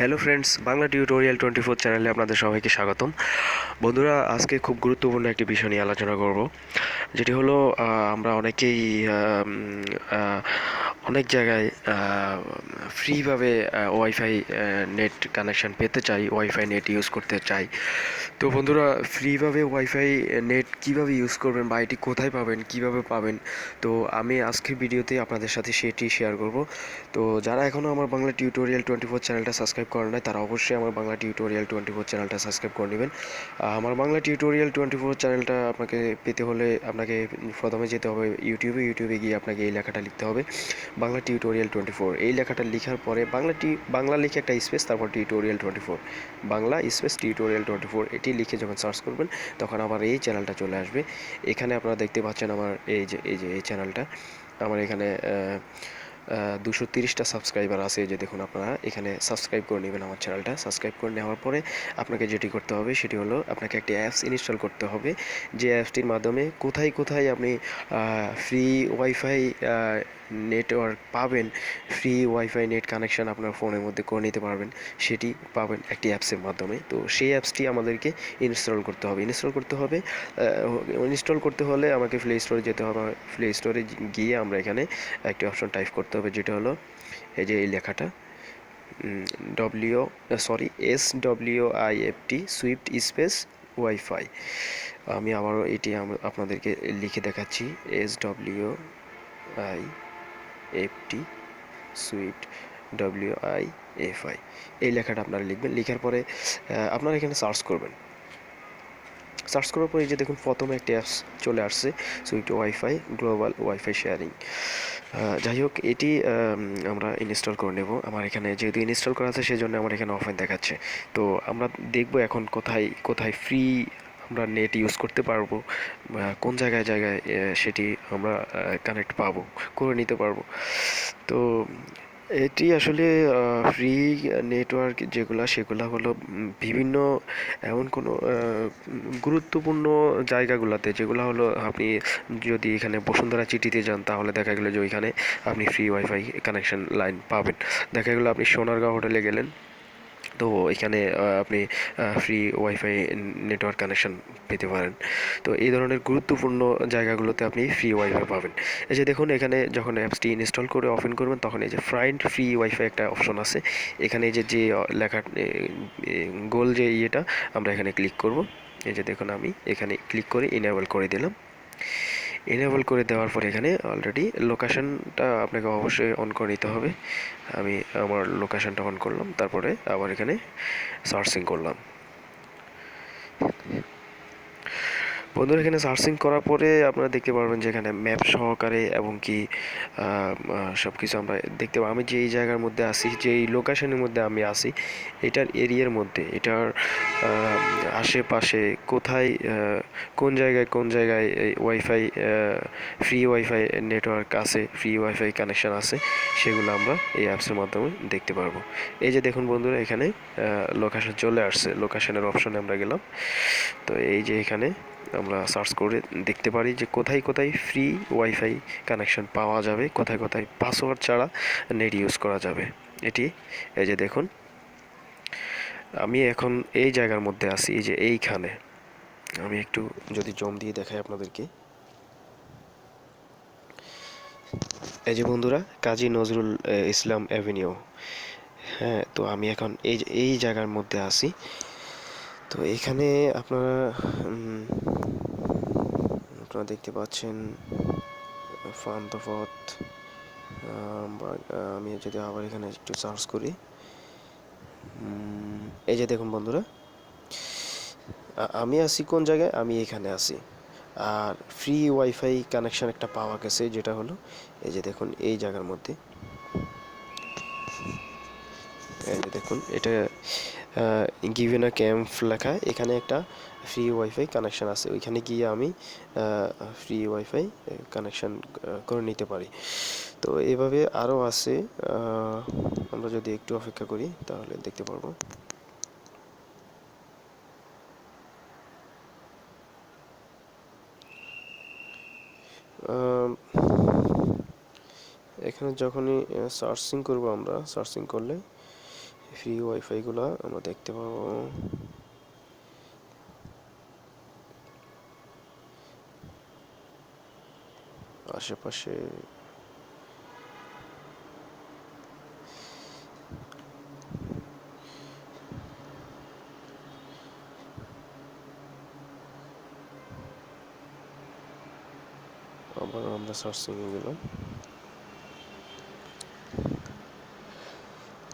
Hello friends Bangla tutorial twenty four চ্যানেলে আপনাদের সবাইকে স্বাগতম। বন্ধুরা, আজকে খুব গুরুত্বপূর্ণ একটি বিষয় নিয়ে আলোচনা করব, যেটি হলো আমরা অনেকেই অনেক জায়গায় ফ্রিভাবে ওয়াইফাই নেট কানেকশান পেতে চাই, ওয়াইফাই নেট ইউজ করতে চাই। তো বন্ধুরা, ফ্রিভাবে ওয়াইফাই নেট কীভাবে ইউজ করবেন বা এটি কোথায় পাবেন, কীভাবে পাবেন, তো আমি আজকের ভিডিওতে আপনাদের সাথে সেটি শেয়ার করব। তো যারা এখনও আমার বাংলা টিউটোরিয়াল টোয়েন্টি ফোর চ্যানেলটা সাবস্ক্রাইব করেন নাই, তারা অবশ্যই আমার বাংলা টিউটোরিয়াল টোয়েন্টি ফোর চ্যানেলটা সাবস্ক্রাইব করে নেবেন। আমার বাংলা টিউটোরিয়াল টোয়েন্টি ফোর চ্যানেলটা আপনাকে পেতে হলে আপনাকে প্রথমে যেতে হবে ইউটিউবে ইউটিউবে গিয়ে আপনাকে এই লেখাটা লিখতে হবে। Bangla tutorial twenty four. এই লেখাটা লেখার পরে বাংলা টি বাংলা লিখে একটা স্পেস, তারপর tutorial twenty four. Bangla space, tutorial twenty four, এটি লিখে যখন সার্চ করবেন, তখন আমার এই চ্যানেলটা চলে আসবে। এখানে আপনারা দেখতে পাচ্ছেন আমার এই যে এই যে এই চ্যানেলটা। আমার এখানে দুশো তিরিশটা সাবস্ক্রাইবার আছে যে দেখুন আপনারা, এখানে সাবস্ক্রাইব করে নেবেন আমার চ্যানেলটা। সাবস্ক্রাইব করে নেওয়ার পরে আপনাকে যেটি করতে হবে, সেটি হলো আপনাকে একটি অ্যাপস ইনস্টল করতে হবে। যে অ্যাপসটির মাধ্যমে কোথায় কোথায় আপনি ফ্রি ওয়াইফাই নেটওয়ার্ক পাবেন ফ্রি ওয়াইফাই নেট কানেকশন আপনার ফোনের মধ্যে করে নিতে পারবেন। সেটি পাবেন একটি অ্যাপসের মাধ্যমে। তো সেই অ্যাপসটি আমাদেরকে ইনস্টল করতে হবে। ইনস্টল করতে হবে ইনস্টল করতে হলে আমাকে প্লে স্টোরে যেতে হবে। প্লে স্টোরে গিয়ে আমরা এখানে একটি অপশন টাইপ করতে হবে, যেটা হলো এই যে এই লেখাটা। W sorry S W I F T Swift space wifi আমি আবারও এটি আপনাদেরকে লিখে দেখাচ্ছি। S W I F T Swift W I F I এই লেখাটা আপনারা লিখবেন লেখার পরে আপনারা এখানে সার্চ করবেন। সার্চ করার পরে যে দেখুন প্রথমে একটি অ্যাপস চলে আসছে Swift wifi global wifi sharing যাই হোক এটি আম, আমরা ইনস্টল করে নেব। আমার এখানে যেহেতু ইনস্টল করা আছে সেজন্য আমার এখানে অফার দেখাচ্ছে। তো আমরা দেখব এখন কোথায় কোথায় ফ্রি আমরা নেট ইউজ করতে পারব কোন জায়গায় জায়গায় সেটি আমরা কানেক্ট পাবো, করে নিতে পারব। তো এটি আসলে ফ্রি নেটওয়ার্ক যেগুলো, সেগুলো হলো বিভিন্ন এমন কোনো গুরুত্বপূর্ণ জায়গাগুলোতে, যেগুলো হলো, আপনি যদি এখানে বসুন্ধরা চিঠিতে যান, তাহলে দেখা গেলো যে ওইখানে আপনি ফ্রি ওয়াইফাই কানেকশন লাইন পাবেন। দেখা গেলো আপনি সোনারগাঁও হোটেলে গেলেন তো এখানে আপনি ফ্রি ওয়াইফাই নেটওয়ার্ক কানেকশন পেতে পারেন। তো এই ধরনের গুরুত্বপূর্ণ জায়গাগুলোতে আপনি ফ্রি ওয়াইফাই পাবেন। এই যে দেখুন, এখানে যখন অ্যাপসটি ইনস্টল করে ওপেন করবেন, তখন এই যে ফ্রাইন্ড ফ্রি ওয়াইফাই একটা অপশন আছে। এখানে এই যে যে লেখা গোল যে ইয়েটা, আমরা এখানে ক্লিক করব। এই যে দেখুন, আমি এখানে ক্লিক করে ইনেবল করে দিলাম। এনেবল করে দেওয়ার পর এখানে অলরেডি লোকেশনটা আপনাকে অবশ্যই অন করে নিতে হবে। আমি আমার লোকেশনটা অন করলাম, তারপরে আবার এখানে সার্চিং করলাম। বন্ধুরা, এখানে সার্চিং করার পরে আপনারা দেখতে পারবেন যে এখানে ম্যাপ সহকারে এবং কি সব কিছু আমরা দেখতে পাবো আমি যেই জায়গার মধ্যে আছি, যেই লোকেশনের মধ্যে আমি আছি, এটার এরিয়ার মধ্যে, এটার আশেপাশে কোথায় কোন জায়গায় কোন জায়গায় ওয়াইফাই ফ্রি ওয়াইফাই নেটওয়ার্ক আছে ফ্রি ওয়াইফাই কানেকশান আছে, সেগুলো আমরা এই অ্যাপসের মাধ্যমে দেখতে পারব। এই যে দেখুন বন্ধুরা, এখানে লোকেশন চলে আসছে লোকেশনের অপশনে আমরা গেলাম। তো এই যে এখানে আমরা সার্চ করে দেখতে পারি যে কোথায় কোথায় ফ্রি ওয়াইফাই কানেকশন পাওয়া যাবে, কোথায় কোথায় পাসওয়ার্ড ছাড়া নেট ইউজ করা যাবে। এটি, এই যে দেখুন, আমি এখন এই জায়গার মধ্যে আছি, এই যে এইখানে। আমি একটু যদি জম দিয়ে দেখাই আপনাদেরকে। এই যে বন্ধুরা, কাজী নজরুল ইসলাম অ্যাভিনিউ। হ্যাঁ তো আমি এখন এই এই জায়গার মধ্যে আছি। তো এখানে আপনারা আপনারা দেখতে পাচ্ছেন ফান্তপথ আমি যদি আবার এখানে একটু সার্চ করি এই যে দেখুন বন্ধুরা আমি আছি কোন জায়গায়? আমি এখানে আছি। আর ফ্রি ওয়াইফাই কানেকশান একটা পাওয়া গেছে, যেটা হলো, এই যে দেখুন, এই জায়গার মধ্যে। এই যে দেখুন, এটা গিভেন ক্যাম্প লেখা এখানে একটা ফ্রি ওয়াইফাই কানেকশন আছে। ওইখানে গিয়ে আমি ফ্রি ওয়াইফাই কানেকশন করে নিতে পারি। তো এভাবে আরও আছে আমরা যদি একটু অপেক্ষা করি, তাহলে দেখতে পারব। এখানে যখনই সার্চিং করব আমরা সার্চিং করলে ফ্রি ওয়াইফাইগুলো আমরা দেখতে পাবো। আশেপাশে আবার আমরা সার্চিংয়ে গেলাম।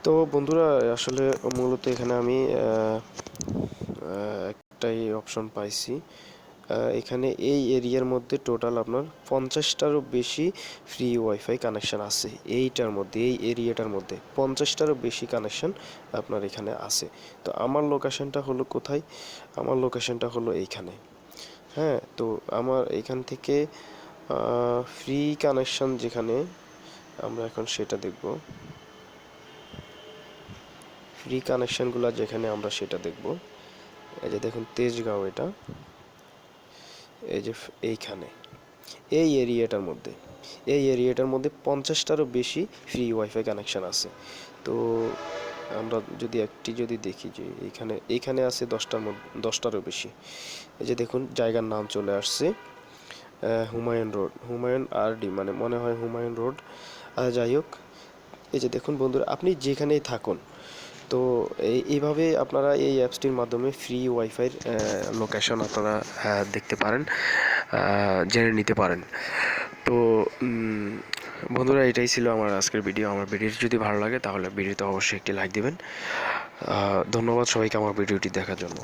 তো বন্ধুরা, আসলে মূলত এখানে আমি একটাই অপশন পাইছি। এখানে এই এরিয়ার মধ্যে টোটাল আপনার পঞ্চাশটারও বেশি ফ্রি ওয়াইফাই কানেকশন আছে। এইটার মধ্যে, এই এরিয়াটার মধ্যে পঞ্চাশটারও বেশি কানেকশন আপনার এখানে আছে। তো আমার লোকেশনটা হলো কোথায়? আমার লোকেশনটা হলো এইখানে। হ্যাঁ তো আমার এখান থেকে ফ্রি কানেকশন যেখানে, আমরা এখন সেটা দেখব। ফ্রি কানেকশনগুলো যেখানে আমরা সেটা দেখব। এই যে দেখুন, তেজগাঁও এটা। এই যে এইখানে। এই এরিয়াটার মধ্যে। এই এরিয়াটার মধ্যে পঞ্চাশটারও বেশি ফ্রি ওয়াইফাই কানেকশান আছে। তো আমরা যদি একটি যদি দেখি যে এইখানে এইখানে আছে দশটার মধ্যে, দশটারও বেশি। এই যে দেখুন, জায়গার নাম চলে আসছে Humayun road. Humayun R D মানে মনে হয় হুমায়ুন রোড। যাই হোক, এই যে দেখুন বন্ধুরা, আপনি যেখানেই থাকুন তো এই, এইভাবে আপনারা এই অ্যাপসটির মাধ্যমে ফ্রি ওয়াইফাইয়ের লোকেশন আপনারা দেখতে পারেন জেনে নিতে পারেন। তো বন্ধুরা, এটাই ছিল আমার আজকের ভিডিও আমার ভিডিওটি যদি ভালো লাগে, তাহলে ভিডিওতে অবশ্যই একটি লাইক দেবেন। ধন্যবাদ সবাইকে আমার ভিডিওটি দেখার জন্য।